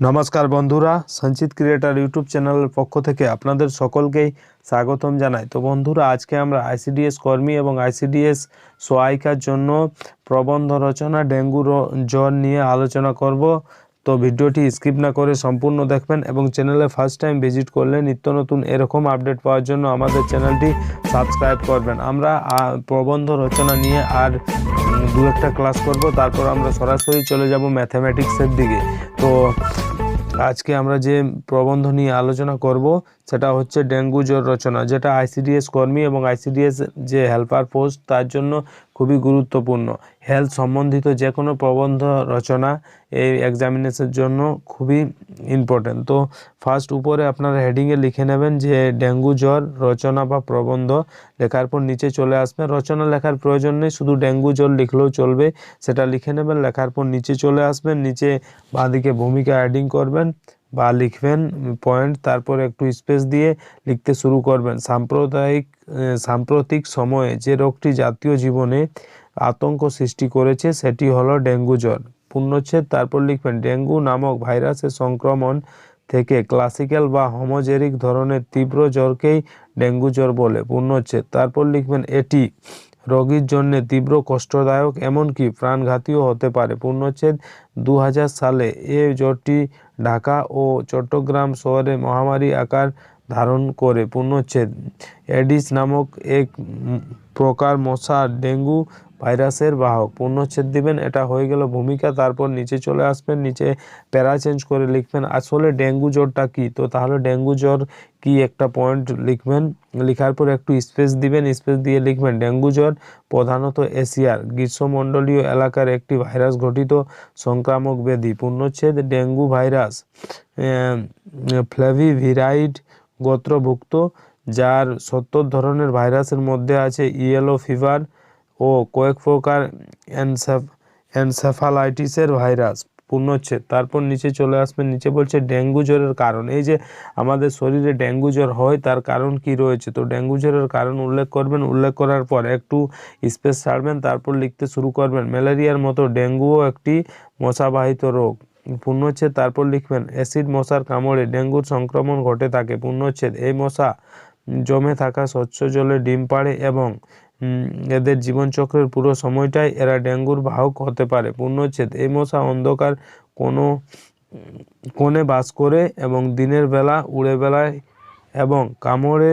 নমস্কার বন্ধুরা, সঞ্চিত ক্রিয়েটার ইউটিউব চ্যানেলের পক্ষ থেকে আপনাদের সকলকেই স্বাগতম জানাই। তো বন্ধুরা, আজকে আমরা আইসিডিএস কর্মী এবং আইসিডিএস সহায়িকার জন্য প্রবন্ধ রচনা, ডেঙ্গু জ্বর নিয়ে আলোচনা করব। তো ভিডিওটি স্কিপ না করে সম্পূর্ণ দেখবেন এবং চ্যানেলে ফার্স্ট টাইম ভিজিট করলে নিত্য নতুন এরকম আপডেট পাওয়ার জন্য আমাদের চ্যানেলটি সাবস্ক্রাইব করবেন। আমরা প্রবন্ধ রচনা নিয়ে আর দু একটা ক্লাস করব, তারপর আমরা সরাসরি চলে যাব ম্যাথামেটিক্সের দিকে। তো আজকে আমরা যে প্রবন্ধ নিয়ে আলোচনা করব সেটা হচ্ছে ডেঙ্গু জ্বর রচনা, যেটা আইসিডিএস কর্মী এবং আইসিডিএস যে হেল্পার পোস্ট তার জন্য খুবই গুরুত্বপূর্ণ। হেলথ সম্বন্ধিত যে কোনো প্রবন্ধ রচনা এই এক্সামিনেশনের জন্য খুবই ইম্পর্টেন্ট তো ফার্স্ট উপরে আপনারা হেডিংয়ে লিখে নেবেন যে ডেঙ্গু জ্বর রচনা বা প্রবন্ধ লেখার পর নিচে চলে আসবে। রচনা লেখার প্রয়োজন নেই, শুধু ডেঙ্গু জ্বর লিখলেও চলবে। সেটা লিখে নেবেন, লেখার পর নিচে চলে আসবেন, নিচে বাঁদিকে ভূমিকা অ্যাডিং করবেন। বা লিখবেন পয়েন্ট তারপর একটু স্পেস দিয়ে লিখতে শুরু করবেন। সাম্প্রদায়িক সাম্প্রতিক সময়ে যে রোগটি জাতীয় জীবনে আতঙ্ক সৃষ্টি করেছে, সেটি হলো ডেঙ্গু জ্বর। পূর্ণচ্ছেদ তারপর লিখবেন, ডেঙ্গু নামক ভাইরাসের সংক্রমণ থেকে ক্লাসিক্যাল বা হোমোজেরিক ধরনের তীব্র জ্বরকেই ডেঙ্গু জ্বর বলে পূর্ণচ্ছেদ তারপর লিখবেন, এটি রোগীর জন্য তীব্র কষ্টদায়ক, এমনকি প্রাণঘাতীও হতে পারে। পূর্ণচ্ছেদ দু হাজার সালে এ জ্বরটি ঢাকা ও চট্টগ্রাম শহরে মহামারী আকার ধারণ করে। পূর্ণচ্ছেদ এডিস নামক এক প্রকার মশা ডেঙ্গু ভাইরাসের বাহক। পূর্ণচ্ছেদ দিবেন, এটা হয়ে গেল ভূমিকা, তারপর নিচে চলে আসবেন, নিচে প্যারা চেঞ্জ করে লিখবেন। আসলে ডেঙ্গু জ্বরটা কি? তো তাহলে ডেঙ্গু জ্বর কি একটা পয়েন্ট লিখবেন? লেখার পর একটু স্পেস দিবেন, স্পেস দিয়ে লিখবেন, ডেঙ্গু জ্বর প্রধানত এশিয়ার গ্রীষ্মমণ্ডলীয় এলাকার একটি ভাইরাস ঘটিত সংক্রামক ব্যাধি। পূর্ণচ্ছেদ ডেঙ্গু ভাইরাস ফ্লেভিভিরাইড গোত্রভুক্ত, যার সত্তর ধরনের ভাইরাসের মধ্যে আছে ইয়েলো ফিভার ও কয়েক প্রকার এনসেফ- এনসেফালাইটিসের ভাইরাস পূর্ণচ্ছেদ তারপর নিচে চলে আসবেন নিচে বলছে ডেঙ্গু জ্বরের কারণ। এই যে আমাদের শরীরে ডেঙ্গু জ্বর হয়, তার কারণ কি রয়েছে? তো ডেঙ্গু জ্বরের কারণ উল্লেখ করবেন, উল্লেখ করার পর একটু স্পেস ছাড়বেন, তারপর লিখতে শুরু করবেন। ম্যালেরিয়ার মতো ডেঙ্গুও একটি মশাবাহিত রোগ। পূর্ণচ্ছেদ তারপর লিখবেন, অ্যাসিড মশার কামড়ে ডেঙ্গুর সংক্রমণ ঘটে থাকে। পূর্ণচ্ছেদ এই মশা জমে থাকা স্বচ্ছ জলে ডিম পাড়ে এবং এদের জীবনচক্রের পুরো সময়টাই এরা ডেঙ্গুর বাহক হতে পারে। পূর্ণচ্ছেদ এই মশা অন্ধকার কোনো, কোণে বাস করে এবং দিনের বেলা, উড়ে বেলায় এবং কামড়ে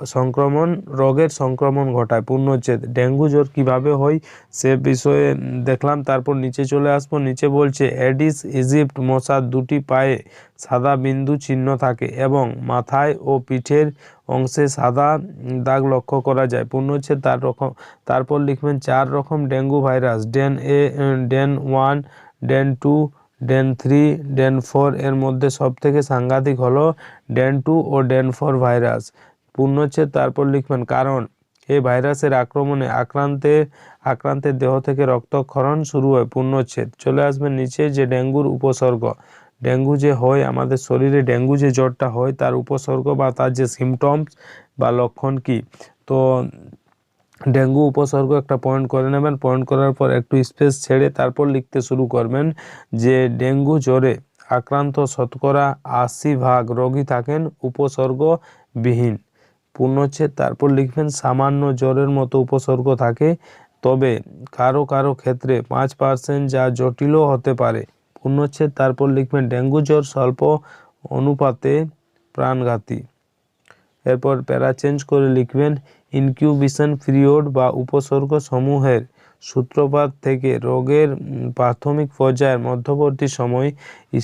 সংক্রমণ, রোগের সংক্রমণ ঘটায় পূর্ণচ্ছেদ ডেঙ্গু জ্বর কীভাবে হয় সে বিষয়ে দেখলাম, তারপর নিচে চলে আসব। নিচে বলছে, এডিস, ইজিপ্ট মশার দুটি পায়ে সাদা বিন্দু চিহ্ন থাকে এবং মাথায় ও পিঠের অংশে সাদা দাগ লক্ষ্য করা যায়। পূর্ণচ্ছেদ তার রকম তারপর লিখবেন, চার রকম dengue virus, DEN A, DEN one, DEN two, DEN three, DEN four. এর মধ্যে সবথেকে সাংঘাতিক হলো ডেন টু ও ডেন ফোর ভাইরাস। পূর্ণচ্ছেদ তারপর লিখবেন, কারণ এই ভাইরাসের আক্রমণে আক্রান্তে, আক্রান্তের দেহ থেকে রক্তক্ষরণ শুরু হয় পূর্ণচ্ছেদ চলে আসবেন নিচে যে ডেঙ্গুর উপসর্গ। ডেঙ্গু যে হয়, আমাদের শরীরে ডেঙ্গু যে জ্বরটা হয়, তার উপসর্গ বা তার যে সিমটমস বা লক্ষণ কি? তো ডেঙ্গু উপসর্গ একটা পয়েন্ট করে নেবেন পয়েন্ট করার পর একটু স্পেস ছেড়ে তারপর লিখতে শুরু করবেন যে ডেঙ্গু জ্বরে আক্রান্ত শতকরা আশি ভাগ রোগী থাকেন, উপসর্গবিহীন। পূর্ণচ্ছেদ তারপর লিখবেন, সামান্য জ্বরের মতো উপসর্গ থাকে, তবে কারও কারও ক্ষেত্রে পাঁচ পার্সেন্ট যা জটিলও হতে পারে। পূর্ণচ্ছেদ তারপর লিখবেন, ডেঙ্গু জ্বর স্বল্প অনুপাতে প্রাণঘাতী। এরপর প্যারা চেঞ্জ করে লিখবেন, ইনকিউবিশন পিরিয়ড বা উপসর্গ সমূহের সূত্রপাত থেকে রোগের প্রাথমিক পর্যায়ের মধ্যবর্তী সময়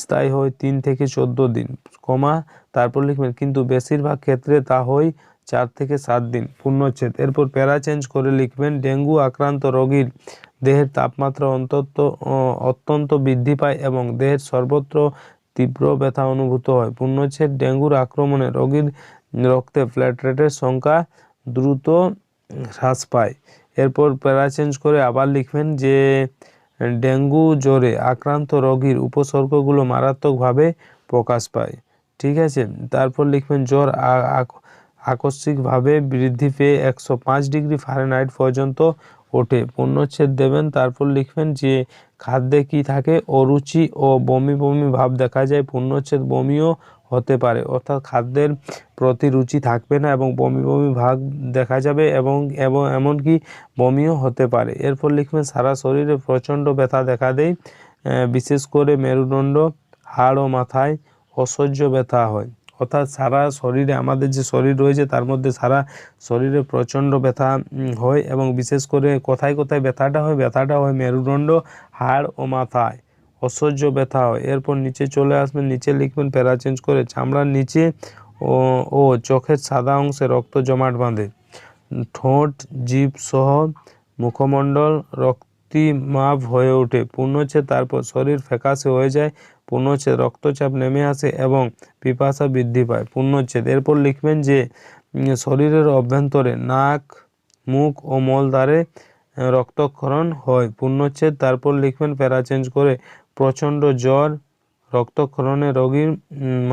স্থায়ী হয় তিন থেকে চোদ্দ দিন, কমা, তারপর লিখবেন, কিন্তু বেশিরভাগ ক্ষেত্রে তা হয় চার থেকে সাত দিন পূর্ণচ্ছেদ। এরপর প্যারা চেঞ্জ করে লিখবেন, ডেঙ্গু আক্রান্ত রোগীর দেহের তাপমাত্রা অন্তত অত্যন্ত বৃদ্ধি পায় এবং দেহের সর্বত্র তীব্র ব্যথা অনুভূত হয়। পূর্ণচ্ছেদ, ডেঙ্গুর আক্রমণে রোগীর রক্তে প্লেটলেটের সংখ্যা দ্রুত হ্রাস পায়। এরপর প্যারা চেঞ্জ করে আবার লিখবেন যে, ডেঙ্গু জ্বরে আক্রান্ত রোগীর উপসর্গগুলো মারাত্মকভাবে প্রকাশ পায়। ঠিক আছে? তারপর লিখবেন, জ্বর আকস্মিকভাবে বৃদ্ধি পেয়ে একশো পাঁচ ডিগ্রি ফারেনহাইট পর্যন্ত ওঠে। পূর্ণচ্ছেদ দেবেন, তারপর লিখবেন যে খাদ্যে কি থাকে? অরুচি ও বমি বমি ভাব দেখা যায় পূর্ণচ্ছেদ বমিও হতে পারে। অর্থাৎ খাদ্যের প্রতি রুচি থাকবে না এবং বমি বমি ভাব দেখা যাবে এবং এবং এমনকি বমিও হতে পারে। এরপর লিখবেন, সারা শরীরে প্রচণ্ড ব্যথা দেখা দেয় বিশেষ করে মেরুদণ্ড, হাড় ও মাথায় অসহ্য ব্যথা হয়। অর্থাৎ সারা শরীরে, আমাদের যে শরীর রয়েছে তার মধ্যে সারা শরীরে প্রচণ্ড ব্যথা হয় এবং বিশেষ করে কোথায় কোথায় ব্যথাটা হয় ব্যথাটা হয় মেরুদণ্ড, হাড় ও মাথায়। অসহ্য ব্যথা হয়। এরপর নিচে চলে আসবেন, নিচে লিখবেন, প্যারা চেঞ্জ করে চামড়ার নিচে ও ও চোখের সাদা অংশে রক্ত জমাট বাঁধে। ঠোঁট, জিভ সহ মুখমণ্ডল রক্তিমাভ হয়ে ওঠে। পূর্ণচ্ছেদ তারপর শরীর ফ্যাকাশে হয়ে যায় পূর্ণচ্ছেদ রক্তচাপ নেমে আসে এবং পিপাসা বৃদ্ধি পায়। পূর্ণচ্ছেদ। এরপর লিখবেন যে শরীরের অভ্যন্তরে নাক, মুখ ও মলদ্বারে দ্বারে রক্তক্ষরণ হয়। পূর্ণচ্ছেদ। তারপর লিখবেন প্যারা চেঞ্জ করে, প্রচণ্ড জ্বর রক্তক্ষরণে রোগীর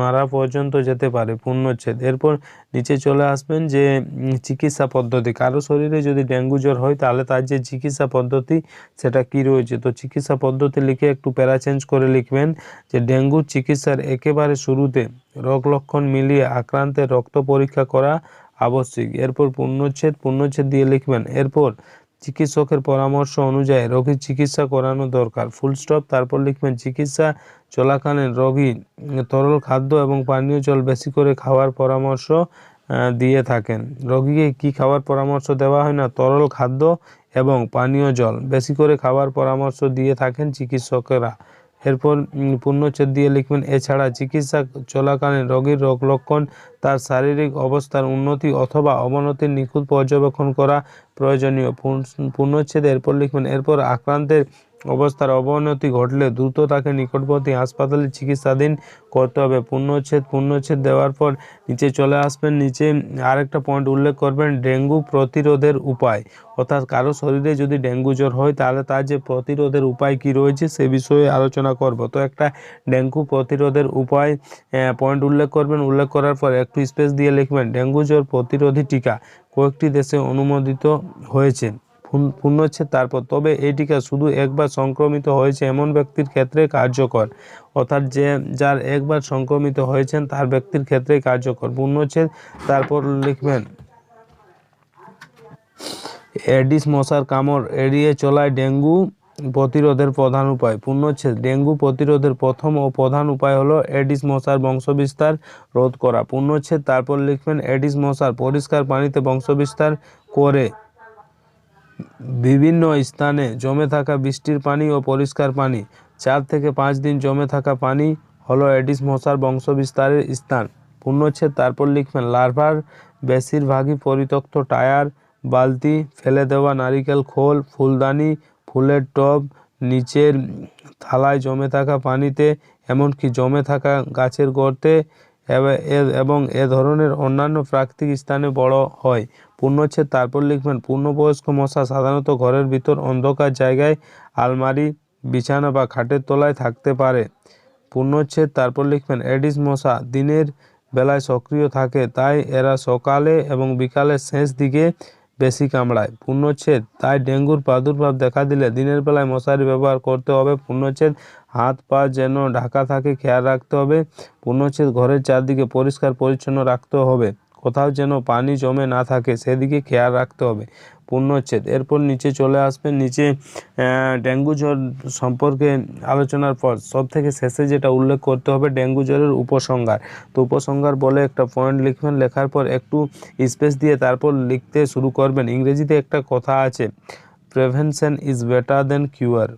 মারা পর্যন্ত যেতে পারে পূর্ণচ্ছেদ এরপর নিচে চলে আসবেন যে চিকিৎসা পদ্ধতি। কারও শরীরে যদি ডেঙ্গু জ্বর হয়, তাহলে তার যে চিকিৎসা পদ্ধতি, সেটা কি রয়েছে? তো চিকিৎসা পদ্ধতি লিখে একটু প্যারা চেঞ্জ করে লিখবেন যে ডেঙ্গুর চিকিৎসার একেবারে শুরুতে রোগ লক্ষণ মিলিয়ে আক্রান্তের রক্ত পরীক্ষা করা আবশ্যিক। এরপর পূর্ণচ্ছেদ পূর্ণচ্ছেদ দিয়ে লিখবেন। এরপর চিকিৎসকের পরামর্শ অনুযায়ী রোগীর চিকিৎসা করানো দরকার। ফুল স্টপ, তারপর লিখবেন, চিকিৎসা চলাকালীন রোগী তরল খাদ্য এবং পানীয় জল বেশি করে খাওয়ার পরামর্শ দিয়ে থাকেন। রোগীকে কি খাওয়ার পরামর্শ দেওয়া হয় না? তরল খাদ্য এবং পানীয় জল বেশি করে খাওয়ার পরামর্শ দিয়ে থাকেন চিকিৎসকেরা। এরপর পূর্ণচ্ছেদ দিয়ে লিখবেন, এছাড়া চিকিৎসা চলাকালীন রোগীর রোগ লক্ষণ তার শারীরিক অবস্থার উন্নতি অথবা অবনতির নিখুঁত পর্যবেক্ষণ করা প্রয়োজনীয়। পূর্ণচ্ছেদে এরপর লিখবেন, এরপর আক্রান্তের অবস্থার অবনতি ঘটলে দ্রুত তাকে নিকটবর্তী হাসপাতালে চিকিৎসাধীন করতে হবে। পূর্ণচ্ছেদ পূর্ণচ্ছেদ দেওয়ার পর নিচে চলে আসবেন। নিচে আরেকটা পয়েন্ট উল্লেখ করবেন, ডেঙ্গু প্রতিরোধের উপায়। অর্থাৎ কারও শরীরে যদি ডেঙ্গু জ্বর হয়, তাহলে তার যে প্রতিরোধের উপায় কি রয়েছে সে বিষয়ে আলোচনা করব। তো একটা ডেঙ্গু প্রতিরোধের উপায় পয়েন্ট উল্লেখ করবেন। উল্লেখ করার পর একটু স্পেস দিয়ে লিখবেন, ডেঙ্গু জ্বর প্রতিরোধী টিকা কয়েকটি দেশে অনুমোদিত হয়েছে। পূর্ণচ্ছেদ তারপর। তবে এই টিকা শুধু একবার সংক্রমিত হয়েছে এমন ব্যক্তির ক্ষেত্রে কার্যকর। অর্থাৎ যে, যার একবার সংক্রমিত হয়েছেন তার ব্যক্তির ক্ষেত্রে কার্যকর। পূর্ণচ্ছেদ তারপর লিখবেন। এডিস মশার কামড় এড়িয়ে চলায় ডেঙ্গু প্রতিরোধের প্রধান উপায়। পূর্ণচ্ছেদ ডেঙ্গু প্রতিরোধের প্রথম ও প্রধান উপায় হলো এডিস মশার বংশবিস্তার রোধ করা। পূর্ণচ্ছেদ তারপর লিখবেন, এডিস মশার পরিষ্কার পানিতে বংশবিস্তার করে বিভিন্ন স্থানে জমে থাকা বৃষ্টির পানি ও পরিষ্কার পানি। চার থেকে পাঁচ দিন জমে থাকা পানি হলো এডিস মশার বংশবিস্তারের স্থান। পূর্ণচ্ছেদ তারপর লিখবেন, লার্ভার, বেশিরভাগই পরিত্যক্ত টায়ার, বালতি, ফেলে দেওয়া নারিকেল খোল, ফুলদানি, ফুলের টব, নিচের থালায় জমে থাকা পানিতে, এমনকি জমে থাকা গাছের গর্তে এব- এ ধরনের অন্যান্য প্রাকৃতিক স্থানে বড় হয়। পূর্ণচ্ছেদ তারপর লিখবেন, পূর্ণবয়স্ক মশা সাধারণত ঘরের ভিতর অন্ধকার জায়গায় আলমারি, বিছানা বা খাটের তলায় থাকতে পারে। পূর্ণচ্ছেদ তারপর লিখবেন, এডিস মশা দিনের বেলায় সক্রিয় থাকে, তাই এরা সকালে এবং বিকালের শেষ দিকে বেশি কামড়ায়। পূর্ণচ্ছেদ তাই ডেঙ্গুর প্রাদুর্ভাব দেখা দিলে দিনের বেলায় মশারি ব্যবহার করতে হবে। পূর্ণচ্ছেদ হাত পা যেন ঢাকা থাকে, খেয়াল রাখতে হবে। পূর্ণচ্ছেদ ঘরের চারদিকে পরিষ্কার পরিচ্ছন্ন রাখতে হবে। কোথাও যেন পানি জমে না থাকে, সেদিকে খেয়াল রাখতে হবে। পূর্ণচ্ছেদ। এরপর নিচে চলে আসবেন নিচে ডেঙ্গু জ্বর সম্পর্কে আলোচনার পর সব থেকে শেষে যেটা উল্লেখ করতে হবে, ডেঙ্গু জ্বরের উপসংহার। তো উপসংহার বলে একটা পয়েন্ট লিখবেন, লেখার পর একটু স্পেস দিয়ে তারপর লিখতে শুরু করবেন। ইংরেজিতে একটা কথা আছে prevention is better than cure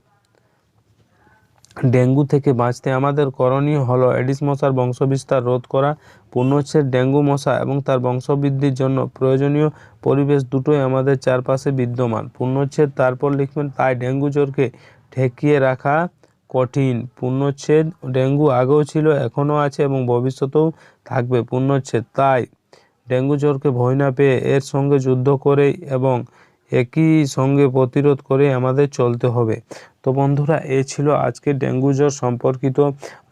dengue থেকে বাঁচতে আমাদের করণীয় হলো এডিস মশার বংশবিস্তার রোধ করা পূর্ণচ্ছেদ ডেঙ্গু মশা এবং তার বংশবৃদ্ধির জন্য প্রয়োজনীয় পরিবেশ দুটোই আমাদের চারপাশে বিদ্যমান। পূর্ণচ্ছেদ তারপর লিখবেন, তাই ডেঙ্গু জ্বরকে ঠেকিয়ে রাখা কঠিন। পূর্ণচ্ছেদ ডেঙ্গু আগেও ছিল, এখনও আছে এবং ভবিষ্যতেও থাকবে। পূর্ণচ্ছেদ তাই ডেঙ্গু জ্বরকে ভয় না পেয়ে এর সঙ্গে যুদ্ধ করে এবং একই সঙ্গে প্রতিরোধ করে আমাদের চলতে হবে। তো বন্ধুরা, এ ছিল আজকে ডেঙ্গু জ্বর সম্পর্কিত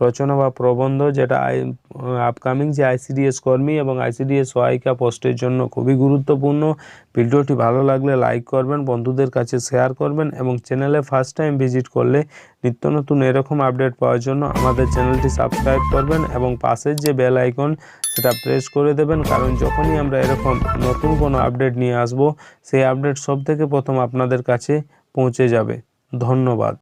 রচনা বা প্রবন্ধ, যেটা আপকামিং যে আইসিডিএস কর্মী এবং আইসিডিএস সহায়িকা পোস্টের জন্য খুবই গুরুত্বপূর্ণ। ভিডিওটি ভালো লাগলে লাইক করবেন, বন্ধুদের কাছে শেয়ার করবেন এবং চ্যানেলে ফার্স্ট টাইম ভিজিট করলে নিত্য নতুন এরকম আপডেট পাওয়ার জন্য আমাদের চ্যানেলটি সাবস্ক্রাইব করবেন এবং পাশের যে বেল আইকন সেটা প্রেস করে দেবেন। কারণ যখনই আমরা এরকম নতুন কোনো আপডেট নিয়ে আসব, সেই আপডেট সব থেকে প্রথম আপনাদের কাছে পৌঁছে যাবে। ধন্যবাদ।